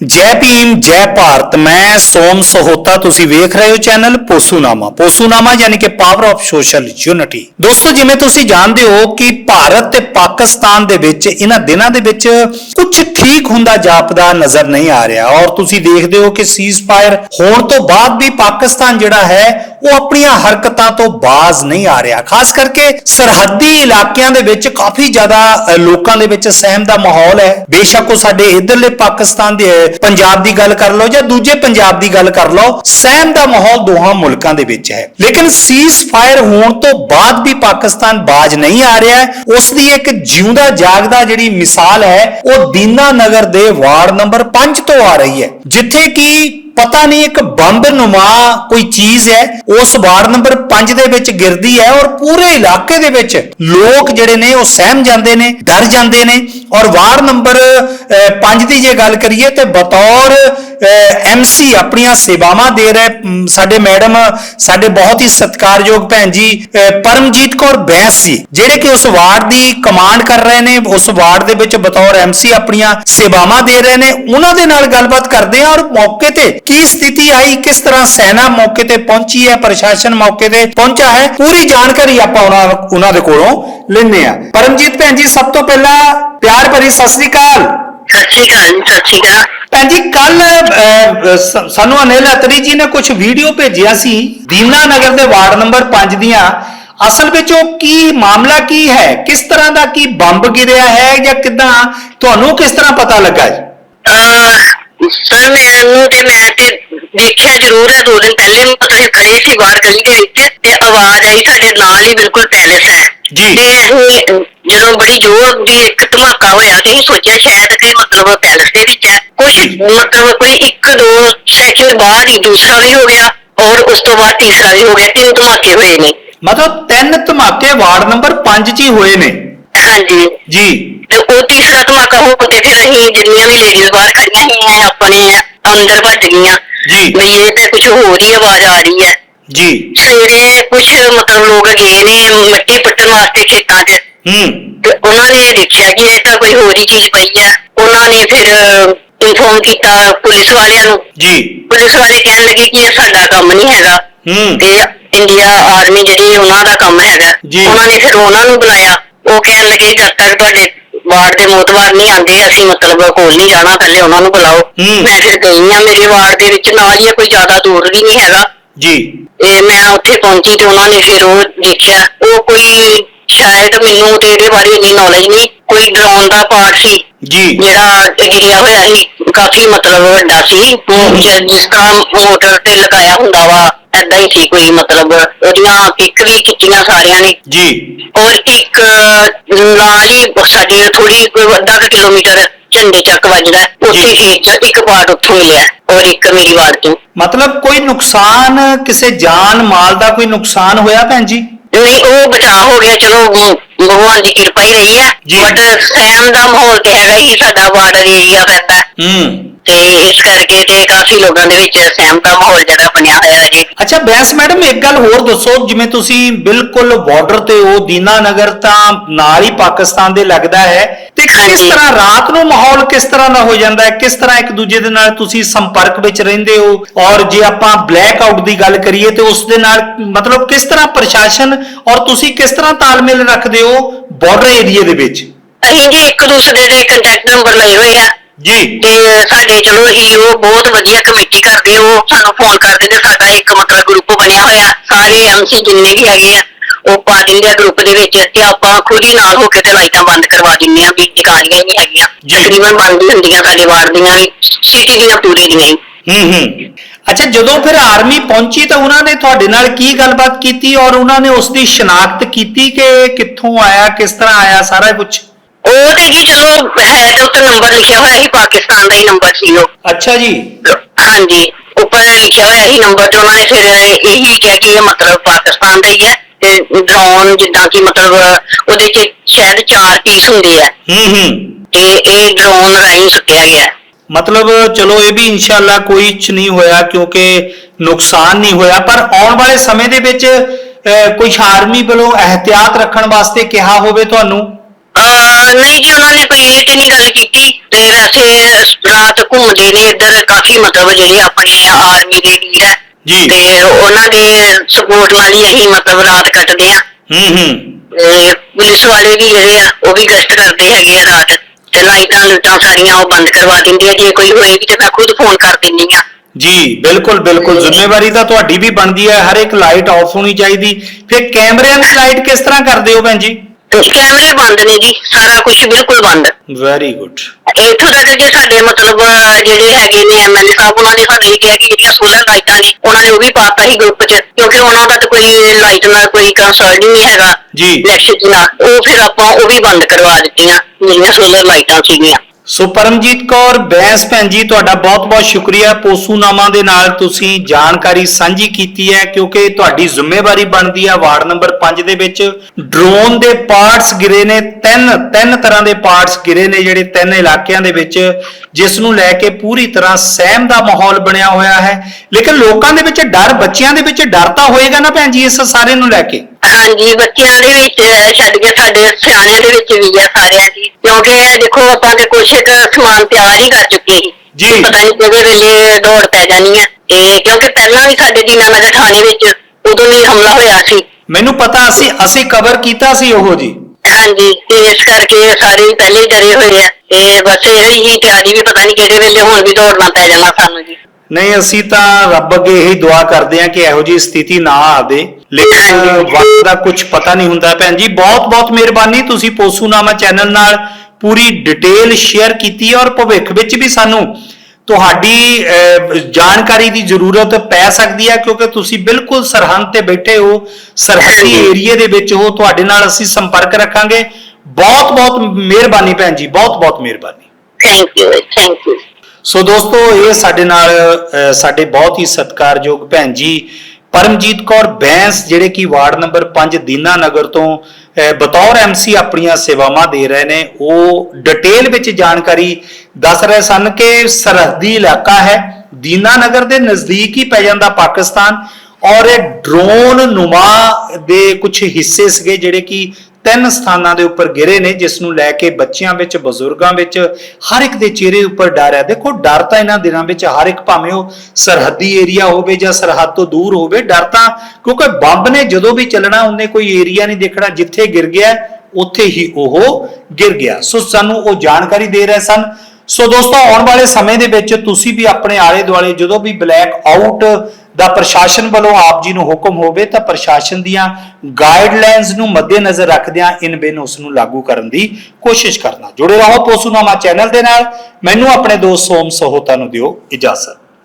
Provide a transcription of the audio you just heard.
ਜੈ ਭੀਮ, ਜੈ ਭਾਰਤ, ਮੈਂ ਸੋਮ ਸਹੋਤਾ, ਤੁਸੀਂ ਵੇਖ ਰਹੇ ਹੋ ਚੈਨਲ ਪੋਸੂਨਾਮਾ। ਪੋਸੂਨਾਮਾ ਯਾਨੀ ਕਿ ਪਾਵਰ ਆਫ ਸੋਸ਼ਲ ਯੂਨਿਟੀ ਦੋਸਤੋ, ਜਿਵੇਂ ਤੁਸੀਂ ਜਾਣਦੇ ਹੋ ਕਿ ਭਾਰਤ ਤੇ ਪਾਕਿਸਤਾਨ ਦੇ ਵਿੱਚ, ਇਹਨਾਂ ਦਿਨਾਂ ਦੇ ਵਿੱਚ ਕੁਝ ਠੀਕ ਹੁੰਦਾ ਜਾਪਦਾ ਨਜ਼ਰ ਨਹੀਂ ਆ ਰਿਹਾ। ਔਰ ਤੁਸੀਂ ਦੇਖਦੇ ਹੋ ਕਿ ਸੀਜ਼ਫਾਇਰ ਹੋਣ ਤੋਂ ਬਾਅਦ ਵੀ ਪਾਕਿਸਤਾਨ ਜਿਹੜਾ ਹੈ ਉਹ ਆਪਣੀਆਂ ਹਰਕਤਾਂ ਤੋਂ ਬਾਜ਼ ਨਹੀਂ ਆ ਰਿਹਾ। ਖਾਸ ਕਰਕੇ ਸਰਹੱਦੀ ਇਲਾਕਿਆਂ ਦੇ ਵਿੱਚ ਕਾਫੀ ਜ਼ਿਆਦਾ ਲੋਕਾਂ ਦੇ ਵਿੱਚ ਸਹਿਮ ਦਾ ਮਾਹੌਲ ਹੈ। ਬੇਸ਼ੱਕ ਉਹ ਸਾਡੇ ਇਧਰਲੇ ਪਾਕਿਸਤਾਨ ਦੇ ਪੰਜਾਬ ਦੀ ਗੱਲ ਕਰ ਲਓ ਜਾਂ ਦੂਜੇ ਪੰਜਾਬ ਦੀ ਗੱਲ ਕਰ ਲਓ, ਸਹਿਮ ਦਾ ਮਾਹੌਲ ਦੋਹਾਂ ਮੁਲਕਾਂ ਦੇ ਵਿੱਚ ਹੈ। ਲੇਕਿਨ ਸੀਜ਼ ਫਾਇਰ ਹੋਣ ਤੋਂ ਬਾਅਦ ਵੀ ਪਾਕਿਸਤਾਨ ਬਾਜ਼ ਨਹੀਂ ਆ ਰਿਹਾ ਹੈ। ਉਸ ਦੀ ਇੱਕ ਜਿਉਂਦਾ ਜਾਗਦਾ ਜਿਹੜੀ ਮਿਸਾਲ ਹੈ, ਉਹ ਦੀਨਾ ਨਗਰ ਦੇ ਵਾਰਡ ਨੰਬਰ 5 ਤੋਂ ਆ ਰਹੀ ਹੈ। ਜਿੱਥੇ ਕਿ ਪਤਾ ਨਹੀਂ ਇੱਕ ਬੰਬ ਨੁਮਾ ਕੋਈ ਚੀਜ਼ ਹੈ ਉਸ ਵਾਰਡ ਨੰਬਰ 5 ਦੇ ਵਿੱਚ ਗਿਰਦੀ ਹੈ ਔਰ ਪੂਰੇ ਇਲਾਕੇ ਦੇ ਵਿੱਚ ਲੋਕ ਜਿਹੜੇ ਨੇ ਉਹ ਸਹਿਮ ਜਾਂਦੇ ਨੇ, ਡਰ ਜਾਂਦੇ ਨੇ ਔਰ ਵਾਰਡ ਨੰਬਰ 5 ਦੀ ਜੇ ਗੱਲ ਕਰੀਏ ਤੇ ਬਤੌਰ ਐਮਸੀ ਆਪਣੀਆਂ ਸੇਵਾਵਾਂ ਦੇ ਰਹੇ ਸਾਡੇ ਮੈਡਮ, ਸਾਡੇ ਬਹੁਤ ਹੀ ਸਤਿਕਾਰਯੋਗ ਭੈਣ ਜੀ ਪਰਮਜੀਤ ਕੌਰ ਬੈਂਸ ਸੀ ਜਿਹੜੇ ਕਿ ਉਸ ਵਾਰਡ ਦੀ ਕਮਾਂਡ ਕਰ ਰਹੇ ਨੇ, ਉਸ ਵਾਰਡ ਦੇ ਵਿੱਚ ਬਤੌਰ ਐਮਸੀ ਆਪਣੀਆਂ ਸੇਵਾਵਾਂ ਦੇ ਰਹੇ ਨੇ। ਉਹਨਾਂ ਦੇ ਨਾਲ ਗੱਲਬਾਤ ਕਰਦੇ ਹਾਂ ਔਰ ਮੌਕੇ ਤੇ ਕੀ ਸਥਿਤੀ ਆਈ, ਕਿਸ ਤਰ੍ਹਾਂ ਸੈਨਾ ਮੌਕੇ ਤੇ ਪਹੁੰਚੀ ਹੈ, ਪ੍ਰਸ਼ਾਸਨ ਮੌਕੇ ਤੇ ਪਹੁੰਚਾ ਹੈ, ਪੂਰੀ ਜਾਣਕਾਰੀ ਆਪਾਂ ਉਹਨਾਂ ਉਹਨਾਂ ਦੇ ਕੋਲੋਂ ਲੈਣੇ ਆ ਪਰਮਜੀਤ ਭੈਣ ਜੀ, ਸਭ ਤੋਂ ਪਹਿਲਾਂ ਪਿਆਰ ਭਰੀ ਸਤਿ ਸ੍ਰੀ ਅਕਾਲ। ਸਤਿ ਸ਼੍ਰੀ ਅਕਾਲ ਸਤਿ ਸ਼੍ਰੀ ਅਕਾਲ। ਭੈਣ ਜੀ ਕੱਲ ਸਾਨੂੰ ਅਨਿਲ ਅਤਰੀ ਜੀ ਨੇ ਕੁਝ ਵੀਡੀਓ ਭੇਜਿਆ ਸੀ ਦੀਨਾ ਨਗਰ ਦੇ ਵਾਰਡ ਨੰਬਰ 5 ਦੀਆਂ। ਅਸਲ ਵਿੱਚ ਉਹ ਕੀ ਮਾਮਲਾ ਕੀ ਹੈ? ਕਿਸ ਤਰ੍ਹਾਂ ਦਾ ਕੀ ਬੰਬ ਗਿਰਿਆ ਹੈ ਜਾਂ ਕਿਦਾਂ? ਤੁਹਾਨੂੰ ਕਿਸ ਤਰ੍ਹਾਂ ਪਤਾ ਲੱਗਾ ਜੀ? ਸਰ ਮੈਨੂੰ ਤੇ ਮੈਂ ਤੇ ਦੇਖਿਆ ਜ਼ਰੂਰ ਹੈ ਦੋ ਦਿਨ ਪਹਿਲੇ ਅਸੀਂ ਖੜੇ ਸੀ ਬਾਹਰ ਗਲੀ ਦੇ ਵਿੱਚ ਤੇ ਆਵਾਜ਼ ਆਈ ਸਾਡੇ ਨਾਲ ਹੀ ਬਿਲਕੁਲ ਪੈਲੇਸ ਹੈ। ਜੀ। ਤੇ ਅਸੀਂ ਜਦੋਂ ਬੜੀ ਜ਼ੋਰ ਦੀ ਇੱਕ ਧਮਾਕਾ ਹੋਇਆ ਤੇ ਅਸੀਂ ਸੋਚਿਆ ਸ਼ਾਇਦ ਕਿ ਮਤਲਬ ਪੈਲੇਸ ਦੇ ਵਿੱਚ ਹੈ। ਕੁਝ। ਮਤਲਬ ਕੋਈ ਇੱਕ ਦੋ ਸੈਕਿੰਡ ਬਾਅਦ ਹੀ ਦੂਸਰਾ ਵੀ ਹੋ ਗਿਆ ਔਰ ਉਸ ਤੋਂ ਬਾਅਦ ਤੀਸਰਾ ਵੀ ਹੋ ਗਿਆ ਤਿੰਨ ਧਮਾਕੇ ਹੋਏ ਨੇ। ਮਤਲਬ ਤਿੰਨ ਧਮਾਕੇ ਵਾਰਡ ਨੰਬਰ 5 'ਚ ਹੀ ਹੋਏ ਨੇ। ਹਾਂਜੀ। ਜੀ। ਤੇ ਉਹ ਤੀਸਰਾ ਧਮਾਕਾ ਹੋ ਕੇ ਫਿਰ ਅਸੀਂ ਜਿੰਨੀਆਂ ਵੀ ਲੇਡੀਜ਼ ਬਾਹਰ ਖੜੀਆਂ ਸੀ ਆਪਣੇ ਅੰਦਰ ਭੱਜ ਗਈਆਂ। ਜੀ। ਵੀ ਇਹ ਤਾਂ ਕੁਝ ਹੋਰ ਹੀ ਆਵਾਜ਼ ਆ ਰਹੀ ਹੈ। ਜੀ। ਸਵੇਰੇ ਕੁਝ ਮਤਲਬ ਲੋਕ ਗਏ ਨੇ ਮਿੱਟੀ ਪੁੱਟਣ ਵਾਸਤੇ ਖੇਤਾਂ 'ਚ। ਹੂੰ। ਤੇ ਉਹਨਾਂ ਨੇ ਦੇਖਿਆ ਕਿ ਇਹ ਤਾਂ ਕੋਈ ਹੋਰ ਹੀ ਚੀਜ਼ ਪਈ ਹੈ ਉਹਨਾਂ ਨੇ ਫਿਰ ਇਨਫੋਰਮ ਕੀਤਾ ਪੁਲਿਸ ਵਾਲਿਆਂ ਨੂੰ। ਜੀ। ਪੁਲਿਸ ਵਾਲੇ ਕਹਿਣ ਲੱਗੇ ਕਿ ਇਹ ਸਾਡਾ ਕੰਮ ਨਹੀਂ ਹੈਗਾ। ਹੂੰ। ਤੇ ਇੰਡੀਆ ਆਰਮੀ ਜਿਹੜੀ ਉਹਨਾਂ ਦਾ ਕੰਮ ਹੈਗਾ। ਉਹਨਾਂ ਨੇ ਫਿਰ ਉਹਨਾਂ ਨੂੰ ਬੁਲਾਇਆ। ਉਹ ਕਹਿਣ ਲੱਗੇ ਜਦ ਤੱਕ ਤੁਹਾਡੇ ਵਾਰਡ ਦੇ ਮੋਤਵਾਰ ਨਹੀਂ ਆਉਂਦੇ। ਅਸੀਂ ਮਤਲਬ ਕੋਲ ਨਹੀਂ ਜਾਣਾ। ਪਹਿਲੇ ਉਹਨਾਂ ਨੂੰ ਬੁਲਾਓ। ਮੈਂ ਫਿਰ ਗਈ ਆ ਮੇਰੇ ਵਾਰਡ ਦੇ ਵਿੱਚ ਨਾਲ ਹੀ ਆ, ਕੋਈ ਜ਼ਿਆਦਾ ਦੂਰ ਵੀ ਨਹੀਂ ਹੈਗਾ। ਜੀ। ਤੇ ਮੈਂ ਉੱਥੇ ਪਹੁੰਚੀ ਤੇ ਉਹਨਾਂ ਨੇ ਫਿਰ ਉਹ ਦੇਖਿਆ। ਉਹ ਕੋਈ ਸ਼ਾਇਦ ਮੈਨੂੰ ਤੇ ਇਹਦੇ ਬਾਰੇ ਇੰਨੀ ਨੌਲੇਜ ਨਹੀਂ ਕੋਈ ਡਰਾਉਣ ਦਾ ਪਾਰਟ ਸੀ। ਜੀ। ਜਿਹੜਾ ਗਿਰਿਆ ਹੋਇਆ ਸੀ ਕਾਫੀ ਮਤਲਬ ਵੱਡਾ ਸੀ। ਉਹ ਜ- ਜਿਸ ਤਰ੍ਹਾਂ ਮੋਟਰ ਤੇ ਲਗਾਇਆ ਹੁੰਦਾ ਵਾ ਐਦਾਂ ਹੀ ਸੀ ਕੋਈ ਮਤਲਬ। ਉਹਦੀਆਂ ਪਿਕ ਵੀ ਕੀਤੀਆਂ ਸਾਰਿਆਂ ਨੇ। ਜੀ। ਔਰ ਇੱਕ ਨਾਲ ਹੀ ਸਾਡੇ ਥੋੜੀ ਕੋਈ ਅੱਧਾ ਕੁ ਕਿਲੋਮੀਟਰ ਝੰਡੇ ਚੱਕ ਵੱਜਦਾ। ਹੈ। ਉੱਥੇ ਜੀ। ਹੀ ਇੱਕ- ਇੱਕ ਪਾਰਟ ਉੱਥੋਂ ਮਿਲਿਆ ਔਰ ਇੱਕ ਮੇਰੀ ਵਾਰਡ ਤੋਂ ਮਤਲਬ ਕੋਈ ਨੁਕਸਾਨ ਕਿਸੇ ਜਾਨ ਮਾਲ ਦਾ ਕੋਈ ਨੁਕਸਾਨ ਹੋਇਆ ਭੈਣ ਜੀ? ਨਹੀਂ ਉਹ ਬਚਾਅ ਹੋ ਗਿਆ ਚਲੋ ਮ- ਭਗਵਾਨ ਦੀ ਕਿਰਪਾ ਹੀ ਰਹੀ ਹੈ ਜੀ। ਬਟ ਸਹਿਮ ਦਾ ਮਾਹੌਲ ਤੇ ਹੈਗਾ ਹੀ ਸਾਡਾ ਬਾਰਡਰ ਏਰੀਆ ਪੈਂਦਾ ਹੈ। ਤੇ ਇਸ ਕਰਕੇ ਤੇ ਕਾਫੀ ਲੋਕਾਂ ਦੇ ਵਿੱਚ ਸਹਿਮ ਦਾ ਮਾਹੌਲ ਜਿਹੜਾ ਬਣਿਆ ਹੋਇਆ ਹੈ ਜੀ ਅੱਛਾ ਬੈਂਸ ਮੈਡਮ ਇੱਕ ਗੱਲ ਹੋਰ ਦੱਸੋ ਜਿਵੇਂ ਤੁਸੀਂ ਬਿਲਕੁਲ ਬਾਰਡਰ ਤੇ ਹੋ ਦੀਨਾ ਨਗਰ ਤਾਂ ਨਾਲ ਹੀ ਪਾਕਿਸਤਾਨ ਦੇ ਲੱਗਦਾ ਹੈ ਤੇ ਕਿਸ ਹਾਂਜੀ। ਤਰ੍ਹਾਂ ਰਾਤ ਨੂੰ ਮਾਹੌਲ ਕਿਸ ਤਰ੍ਹਾਂ ਦਾ ਹੋ ਜਾਂਦਾ ਹੈ ਕਿਸ ਤਰ੍ਹਾਂ ਇੱਕ ਦੂਜੇ ਦੇ ਨਾਲ ਤੁਸੀਂ ਸੰਪਰਕ ਵਿੱਚ ਰਹਿੰਦੇ ਹੋ ਔਰ ਜੇ ਆਪਾਂ ਬਲੈਕ ਆਊਟ ਦੀ ਗੱਲ ਕਰੀਏ ਤੇ ਉਸ ਦੇ ਨਾਲ ਮਤਲਬ ਕਿਸ ਤਰ੍ਹਾਂ ਪ੍ਰਸ਼ਾਸਨ ਔਰ ਤੁਸੀਂ ਕਿਸ ਤਰ੍ਹਾਂ ਤਾਲਮੇਲ ਰੱਖਦੇ ਹੋ ਬਾਰਡਰ ਏਰੀਆ ਦੇ ਵਿੱਚ? ਅਸੀਂ ਜੀ ਇੱਕ ਦੂਸਰੇ ਦੇ ਕੰਟੈਕਟ ਨੰਬਰ ਲਏ ਹੋਏ ਆ। ਜੀ। ਤੇ ਸਾਡੇ ਚਲੋ ਈਓ ਬਹੁਤ ਵਧੀਆ ਕਮੇਟੀ ਕਰਦੇ ਉਹ ਸਾਨੂੰ ਫੋਨ ਕਰ ਦਿੰਦੇ ਸਾਡਾ ਇੱਕ ਮਤਲਬ ਗਰੁੱਪ ਬਣਿਆ ਹੋਇਆ। ਸਾਰੇ ਐਮਸੀ ਜਿੰਨੇ ਵੀ ਹੈਗੇ ਆ ਉਹ ਪਾ ਦਿੰਦੇ ਆ ਗਰੁੱਪ ਦੇ ਵਿੱਚ ਤੇ ਆਪਾਂ ਖੁਦ ਹੀ ਨਾਲ ਹੋ ਕੇ ਤੇ ਲਾਈਟਾਂ ਬੰਦ ਕਰਵਾ ਦਿੰਦੇ ਆ ਵੀ ਹੀ ਨਹੀਂ ਹੈਗੀਆਂ। ਜੀ। ਤਕਰੀਬਨ ਬੰਦ ਹੀ ਹੁੰਦੀਆਂ ਸਾਡੇ ਵਾਰਡ ਦੀਆਂ ਵੀ ਸਿਟੀ ਦੀਆਂ ਪੂਰੀ ਦੀਆਂ ਹੀ। ਹੂੰ ਹੂੰ। ਅੱਛਾ ਜਦੋਂ ਫਿਰ ਆਰਮੀ ਪਹੁੰਚੀ ਤਾਂ ਉਹਨਾਂ ਨੇ ਤੁਹਾਡੇ ਨਾਲ ਕੀ ਗੱਲਬਾਤ ਕੀਤੀ ਔਰ ਉਹਨਾਂ ਨੇ ਉਸ ਦੀ ਸ਼ਨਾਖਤ ਕੀਤੀ ਕਿ ਕਿੱਥੋਂ ਆਇਆ ਕਿਸ ਤਰ੍ਹਾਂ ਆਇਆ ਸਾਰਾ ਕੁਝ ਉਹ ਤੇ ਜੀ ਚਲੋ ਹੈ ਤੇ ਉੱਤੇ ਨੰਬਰ ਲਿਖਿਆ ਹੋਇਆ ਸੀ ਪਾਕਿਸਤਾਨ ਦਾ ਹੀ ਨੰਬਰ ਸੀ ਉਹ। ਅੱਛਾ ਜੀ। ਹਾਂਜੀ ਉੱਪਰ ਲਿਖਿਆ ਹੋਇਆ ਸੀ ਨੰਬਰ ਤੇ ਉਹਨਾਂ ਨੇ ਫਿਰ ਇਹੀ ਕਿਹਾ ਕਿ ਇਹ ਮਤਲਬ ਪਾਕਿਸਤਾਨ ਦਾ ਹੀ ਹੈ ਤੇ ਡਰੋਨ ਜਿੱਦਾਂ ਕਿ ਮਤਲਬ ਉਹਦੇ ਚ ਸ਼ਾਇਦ 4 ਪੀਸ ਹੁੰਦੇ ਆ। ਹੂੰ ਹੂੰ। ਤੇ ਇਹ ਡਰੋਨ ਰਾਹੀਂ ਸੁੱਟਿਆ ਗਿਆ। ਮਤਲਬ ਚਲੋ ਇਹ ਵੀ ਇਨਸ਼ਾਅੱਲਾ ਕੋਈ ਚ ਨਹੀਂ ਹੋਇਆ ਕਿਉਂਕਿ ਨੁਕਸਾਨ ਨਹੀਂ ਹੋਇਆ ਪਰ ਆਉਣ ਵਾਲੇ ਸਮੇਂ ਦੇ ਵਿੱਚ ਕੋਈ ਆਰਮੀ ਵੱਲੋਂ ਅਹਤਿਆਤ ਰੱਖਣ ਵਾਸਤੇ ਕਿਹਾ ਹੋਵੇ ਤੁਹਾਨੂੰ? ਨਹੀਂ ਜੀ ਉਹਨਾਂ ਨੇ ਕੋਈ ਇਹ ਤੇ ਨਹੀਂ ਗੱਲ ਕੀਤੀ ਤੇ ਵੈਸੇ ਰਾਤ ਘੁੰਮਦੇ ਨੇ ਇੱਧਰ ਕਾਫੀ ਮਤਲਬ ਜਿਹੜੇ ਆਪਣੇ ਆਰਮੀ ਦੇ ਵੀਰ ਹੈ। ਜੀ। ਤੇ ਉਹਨਾਂ ਦੇ ਸਪੋਰਟ ਨਾਲ ਹੀ ਅਸੀਂ ਮਤਲਬ ਰਾਤ ਕੱਟਦੇ ਆ ਹੂੰ ਹੂੰ। ਤੇ ਪੁਲਿਸ ਵਾਲੇ ਵੀ ਜਿਹੜੇ ਆ ਉਹ ਵੀ ਗਸ਼ਤ ਕਰਦੇ ਹੈਗੇ ਆ ਰਾਤ। ਤੇ ਲਾਈਟਾਂ ਲੁੱਟਾਂ ਸਾਰੀਆਂ ਉਹ ਬੰਦ ਕਰਵਾ ਦਿੰਦੇ ਆ ਜੇ ਕੋਈ ਹੋਏਗੀ ਤੇ ਮੈਂ ਖੁਦ ਫੋਨ ਕਰ ਦਿੰਦੀ ਆ ਜੀ ਬਿਲਕੁਲ ਬਿਲਕੁਲ। ਜ਼ਿੰਮੇਵਾਰੀ ਤਾਂ ਤੁਹਾਡੀ ਵੀ ਬਣਦੀ ਹੈ ਹਰ ਇੱਕ ਲਾਈਟ ਆਫ ਹੋਣੀ ਚਾਹੀਦੀ। ਫਿਰ ਕੈਮਰਿਆਂ ਦੀ ਲਾਈਟ ਕਿਸ ਤਰ੍ਹਾਂ ਕਰਦੇ ਹੋ ਭੈਣ ਜੀ? ਤੇ ਕੈਮਰੇ ਬੰਦ ਨੇ ਜੀ ਸਾਰਾ ਕੁਝ ਬਿਲਕੁਲ ਬੰਦ। ਵੈਰੀ ਗੁੱਡ ਇੱਥੋਂ ਤੱਕ ਕਿ ਸਾਡੇ ਮਤਲਬ ਜਿਹੜੇ ਹੈਗੇ ਨੇ ਐਮਐਲਏ ਸਾਹਿਬ ਉਹਨਾਂ ਨੇ ਇਹ ਕਿਹਾ ਕਿ ਜਿਹੜੀਆਂ ਸੋਲਰ ਲਾਈਟਾਂ ਨੇ ਉਹਨਾਂ ਨੇ ਉਹ ਵੀ ਪਾਤਾ ਸੀ ਗਰੁੱਪ 'ਚ ਕਿਉਂਕਿ ਉਹਨਾਂ ਦਾ ਤਾਂ ਕੋਈ ਲਾਈਟ ਨਾਲ ਕੋਈ ਕੰਸਰਨ ਹੀ ਨਹੀਂ ਹੈਗਾ ਜੀ। ਇਲੈਕਟ੍ਰਿਸਿਟੀ ਨਾਲ ਉਹ ਫਿਰ ਆਪਾਂ ਉਹ ਵੀ ਬੰਦ ਕਰਵਾ ਦਿੱਤੀਆਂ। ਜਿਹੜੀਆਂ ਸੋਲਰ ਲਾਈਟਾਂ ਸੀਗੀਆਂ ਸੋ ਪਰਮਜੀਤ ਕੌਰ ਬੈਂਸ ਭੈਣ ਜੀ ਤੁਹਾਡਾ ਬਹੁਤ-ਬਹੁਤ ਸ਼ੁਕਰੀਆ। ਪੋਸੂਨਾਮਾ ਦੇ ਨਾਲ ਤੁਸੀਂ ਜਾਣਕਾਰੀ ਸਾਂਝੀ ਕੀਤੀ ਹੈ ਕਿਉਂਕਿ ਤੁਹਾਡੀ ਜ਼ਿੰਮੇਵਾਰੀ ਬਣਦੀ ਹੈ ਵਾਰਡ ਨੰਬਰ 5 ਦੇ ਵਿੱਚ। ਡਰੋਨ ਦੇ ਪਾਰਟਸ ਗਿਰੇ ਨੇ ਤਿੰਨ ਤਿੰਨ ਤਰ੍ਹਾਂ ਦੇ ਪਾਰਟਸ ਗਿਰੇ ਨੇ ਜਿਹੜੇ ਤਿੰਨ ਇਲਾਕਿਆਂ ਦੇ ਵਿੱਚ ਜਿਸ ਨੂੰ ਲੈ ਕੇ ਪੂਰੀ ਤਰ੍ਹਾਂ ਸਹਿਮ ਦਾ ਮਾਹੌਲ ਬਣਿਆ ਹੋਇਆ ਹੈ। ਲੇਕਿਨ ਲੋਕਾਂ ਦੇ ਵਿੱਚ ਡਰ ਬੱਚਿਆਂ ਦੇ ਵਿੱਚ ਡਰ ਤਾਂ ਹੋਏਗਾ ਨਾ ਭੈਣ ਜੀ ਇਸ ਸਾਰੇ ਨੂੰ ਲੈ ਕੇ? ਹਾਂਜੀ ਬੱਚਿਆਂ ਦੇ ਵਿੱਚ ਛੱਡ ਕੇ ਸਾਡੇ ਸਿਆਣਿਆਂ ਦੇ ਵਿੱਚ ਵੀ ਆ ਸਾਰਿਆਂ ਦੀ। ਕਿਉਂਕਿ ਦੇਖੋ ਆਪਾਂ ਤੇ ਕੁਛ ਇੱਕ ਸਮਾਨ ਤਿਆਰ ਹੀ ਕਰ ਚੁੱਕੇ ਸੀ। ਜੀ। ਪਤਾ ਨਹੀਂ ਕਿਹਦੇ ਵੇਲੇ ਦੌੜ ਪੈ ਜਾਣੀ ਹੈ ਤੇ ਕਿਉਂਕਿ ਪਹਿਲਾਂ ਵੀ ਸਾਡੇ ਦੀਨਾਨਗਰ ਥਾਣੇ ਵਿੱਚ ਉਦੋਂ ਵੀ ਹਮਲਾ ਹੋਇਆ ਸੀ। ਮੈਨੂੰ ਪਤਾ ਅਸੀਂ ਅਸੀਂ ਕਵਰ ਕੀਤਾ ਸੀ ਉਹ ਜੀ। ਹਾਂਜੀ ਤੇ ਇਸ ਕਰਕੇ ਸਾਰੇ ਹੀ ਪਹਿਲੇ ਹੀ ਡਰੇ ਹੋਏ ਆ। ਤੇ ਬਸ ਇਹ ਹੀ ਤਿਆਰੀ ਵੀ ਪਤਾ ਨਹੀਂ ਕਿਹੜੇ ਵੇਲੇ ਹੁਣ ਵੀ ਦੌੜਨਾ ਪੈ ਜਾਣਾ ਸਾਨੂੰ ਜੀ। ਨਹੀਂ ਅਸੀਂ ਤਾਂ ਰੱਬ ਅੱਗੇ ਇਹੀ ਦੁਆ ਕਰਦੇ ਹਾਂ ਕਿ ਇਹੋ ਜਿਹੀ ਸਥਿਤੀ ਨਾ ਆਵੇ। ਲੇਕਿਨ ਵਕਤ ਦਾ ਕੁਝ ਪਤਾ ਨਹੀਂ ਹੁੰਦਾ। ਭੈਣ ਜੀ ਬਹੁਤ ਬਹੁਤ ਮਿਹਰਬਾਨੀ। ਤੁਸੀਂ ਪੋਸੂਨਾਮਾ ਚੈਨਲ ਨਾਲ ਪੂਰੀ ਡਿਟੇਲ ਸ਼ੇਅਰ ਕੀਤੀ ਹੈ ਔਰ ਭਵਿੱਖ ਵਿੱਚ ਵੀ ਸਾਨੂੰ ਤੁਹਾਡੀ ਜਾਣਕਾਰੀ ਦੀ ਜ਼ਰੂਰਤ ਪੈ ਸਕਦੀ ਹੈ ਕਿਉਂਕਿ ਤੁਸੀਂ ਬਿਲਕੁਲ ਸਰਹੰਦ ਤੇ ਬੈਠੇ ਹੋ ਸਰਹੱਦੀ ਏਰੀਏ ਦੇ ਵਿੱਚ ਹੋ ਤੁਹਾਡੇ ਨਾਲ ਅਸੀਂ ਸੰਪਰਕ ਰੱਖਾਂਗੇ। ਬਹੁਤ ਬਹੁਤ ਮਿਹਰਬਾਨੀ ਭੈਣ ਜੀ ਬਹੁਤ ਬਹੁਤ ਮਿਹਰਬਾਨੀ। Thank you thank you so ਦੋਸਤੋ ਇਹ ਸਾਡੇ ਨਾਲ ਅਹ, ਸਾਡੇ ਬਹੁਤ ਹੀ ਸਤਿਕਾਰਯੋਗ ਭੈਣ ਜੀ ਪਰਮਜੀਤ ਕੌਰ ਬੈਂਸ ਜਿਹੜੇ ਕਿ ਵਾਰਡ ਨੰਬਰ 5 ਦੀਨਾ ਨਗਰ ਤੋਂ ਅਹ, ਬਤੌਰ ਐਮਸੀ ਆਪਣੀਆਂ ਸੇਵਾਵਾਂ ਦੇ ਰਹੇ ਨੇ। ਉਹ ਡਿਟੇਲ ਵਿੱਚ ਜਾਣਕਾਰੀ ਦੱਸ ਰਹੇ ਸਨ ਕਿ ਸਰਹੱਦੀ ਇਲਾਕਾ ਹੈ ਦੀਨਾ ਨਗਰ ਦੇ ਨਜ਼ਦੀਕ ਹੀ ਪੈ ਜਾਂਦਾ ਪਾਕਿਸਤਾਨ ਔਰ ਇਹ ਡਰੋਨ ਨੁਮਾ ਦੇ ਕੁਝ ਹਿੱਸੇ ਸੀਗੇ ਜਿਹੜੇ ਕਿ ਤਿੰਨ ਸਥਾਨਾਂ ਦੇ ਉੱਪਰ ਗਿਰੇ ਨੇ, ਜਿਸ ਨੂੰ ਲੈ ਕੇ ਬੱਚਿਆਂ ਵਿੱਚ, ਬਜ਼ੁਰਗਾਂ ਵਿੱਚ ਹਰ ਇੱਕ ਦੇ ਚਿਹਰੇ ਉੱਪਰ ਡਰ ਹੈ। ਦੇਖੋ, ਡਰ ਤਾਂ ਇਹਨਾਂ ਦਿਨਾਂ ਵਿੱਚ ਹਰ ਇੱਕ ਭਾਵੇਂ ਉਹ ਸਰਹੱਦੀ ਏਰੀਆ ਹੋਵੇ ਜਾਂ ਸਰਹੱਦ ਤੋਂ ਦੂਰ ਹੋਵੇ, ਡਰ ਤਾਂ ਕਿਉਂਕਿ ਬੰਬ ਨੇ ਜਦੋਂ ਵੀ ਚੱਲਣਾ, ਉਹਨੇ ਕੋਈ ਏਰੀਆ ਨਹੀਂ ਦੇਖਣਾ। ਜਿੱਥੇ ਗਿਰ ਗਿਆ, ਉੱਥੇ ਹੀ ਉਹ ਗਿਰ ਗਿਆ। ਸੋ ਸਾਨੂੰ ਉਹ ਜਾਣਕਾਰੀ ਦੇ ਰਹੇ ਸਨ। ਸੋ ਦੋਸਤੋ, ਆਉਣ ਵਾਲੇ ਸਮੇਂ ਦੇ ਵਿੱਚ ਤੁਸੀਂ ਵੀ ਆਪਣੇ ਆਲੇ ਦੁਆਲੇ ਜਦੋਂ ਵੀ ਬਲੈਕ ਆਊਟ ਦਾ ਪ੍ਰਸ਼ਾਸਨ ਵੱਲੋਂ ਆਪ ਜੀ ਨੂੰ ਹੁਕਮ ਹੋਵੇ ਤਾਂ ਪ੍ਰਸ਼ਾਸਨ ਦੀਆਂ ਗਾਈਡਲਾਈਨਸ ਨੂੰ ਮੱਦੇਨਜ਼ਰ ਰੱਖਦਿਆਂ ਇਨ ਬਿਨ ਉਸ ਨੂੰ ਲਾਗੂ ਕਰਨ ਦੀ ਕੋਸ਼ਿਸ਼ ਕਰਨਾ। ਜੁੜੇ ਰਹੋ ਪੋਸੂਨਾਮਾ ਚੈਨਲ ਦੇ ਨਾਲ। ਮੈਨੂੰ ਆਪਣੇ ਦੋਸਤ ਸੋਮ ਸਹੋਤਾ ਨੂੰ ਦਿਓ ਇਜਾਜ਼ਤ।